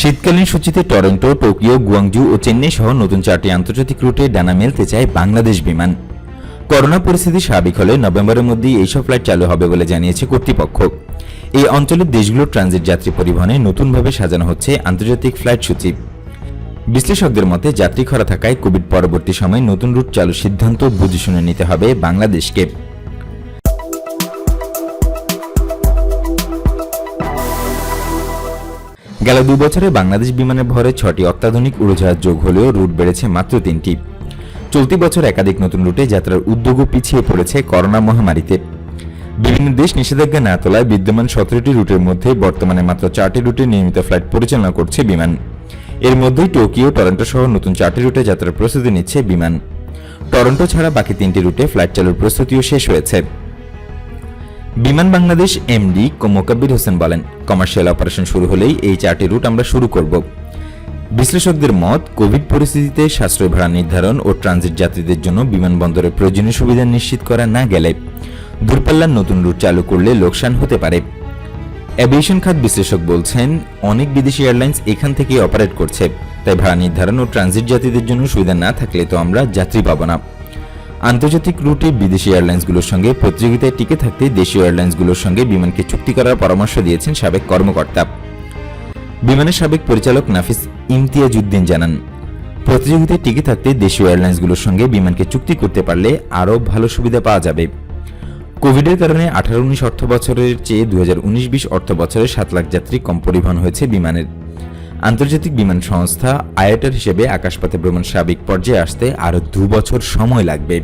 শীতকালীন সূচিতে Toronto, Tokyo, Guangzhou ও চেন্নাই সহ নতুন চারটি আন্তর্জাতিক রুটে ডানা মেলতে চায় বাংলাদেশ বিমান। করোনা পরিস্থিতি স্বাভাবিক হলে নভেম্বরের মধ্যেই এইসব ফ্লাইট চালু হবে বলে জানিয়েছে কর্তৃপক্ষ। এই অঞ্চলের দেশগুলোর ট্রানজিট যাত্রী পরিবহনে নতুনভাবে সাজানো হচ্ছে আন্তর্জাতিক ফ্লাইট সূচি। বিশ্লেষকদের মতে, যাত্রী খরা থাকায় কোভিড পরবর্তী সময়ে নতুন রুট চালু সিদ্ধান্ত বুঝে শুনে নিতে হবে বাংলাদেশকে। গেল দু বছরে বাংলাদেশ বিমানের ভরে ছটি অত্যাধুনিক উড়োজাহাজ যোগ হলেও রুট বেড়েছে মাত্র তিনটি। চলতি বছর একাধিক নতুন রুটে যাত্রার উদ্যোগও পিছিয়ে পড়েছে করোনা মহামারীতে। বিভিন্ন দেশ নিষেধাজ্ঞা না তোলায় বিদ্যমান সতেরোটি রুটের মধ্যে বর্তমানে মাত্র চারটি রুটে নিয়মিত ফ্লাইট পরিচালনা করছে বিমান। এর মধ্যেই টোকিও, টরন্টো সহ নতুন চারটি রুটে যাত্রার প্রস্তুতি নিচ্ছে বিমান। টরন্টো ছাড়া বাকি তিনটি রুটে ফ্লাইট চালুর প্রস্তুতিও শেষ হয়েছে। বিমান বাংলাদেশ এমডি মোকাব্বির হোসেন বলেন কমার্শিয়াল অপারেশন শুরু হলেই এই চারটি রুট আমরা শুরু করব। বিশ্লেষকদের মত, কোভিড পরিস্থিতিতে সাশ্রয় ভাড়া নির্ধারণ ও ট্রানজিট যাত্রীদের জন্য বিমানবন্দরের প্রয়োজনীয় সুবিধা নিশ্চিত করা না গেলে দূরপাল্লার নতুন রুট চালু করলে লোকসান হতে পারে। অ্যাভিয়েশন খাত বিশ্লেষক বলছেন, অনেক বিদেশি এয়ারলাইন্স এখান থেকে অপারেট করছে, তাই ভাড়া নির্ধারণ ও ট্রানজিট যাত্রীদের জন্য সুবিধা না থাকলে তো আমরা যাত্রী পাবো না। আন্তর্জাতিক রুটে বিদেশি এয়ারলাইন্সগুলোর সঙ্গে প্রতিযোগিতায় টিকে থাকতে দেশীয় এয়ারলাইন্সগুলোর সঙ্গে বিমানকে চুক্তি করার পরামর্শ দিয়েছেন সাবেক কর্মকর্তা। বিমানের সাবেক পরিচালক নাফিস ইমতিয়াজউদ্দিন জানান, প্রতিযোগিতায় টিকে থাকতে দেশীয় এয়ারলাইন্সগুলোর সঙ্গে বিমানকে চুক্তি করতে পারলে আরও ভালো সুবিধা পাওয়া যাবে। কোভিডের কারণে আঠারো উনিশ অর্থ বছরের চেয়ে দু হাজার উনিশ বিশ অর্থ বছরে সাত লাখ যাত্রী কম পরিবহন হয়েছে বিমানের। আন্তর্জাতিক বিমান সংস্থা আয়াটার হিসেবে আকাশপথে ভ্রমণ স্বাভাবিক পর্যায়ে আসতে আরও দু বছর সময় লাগবে।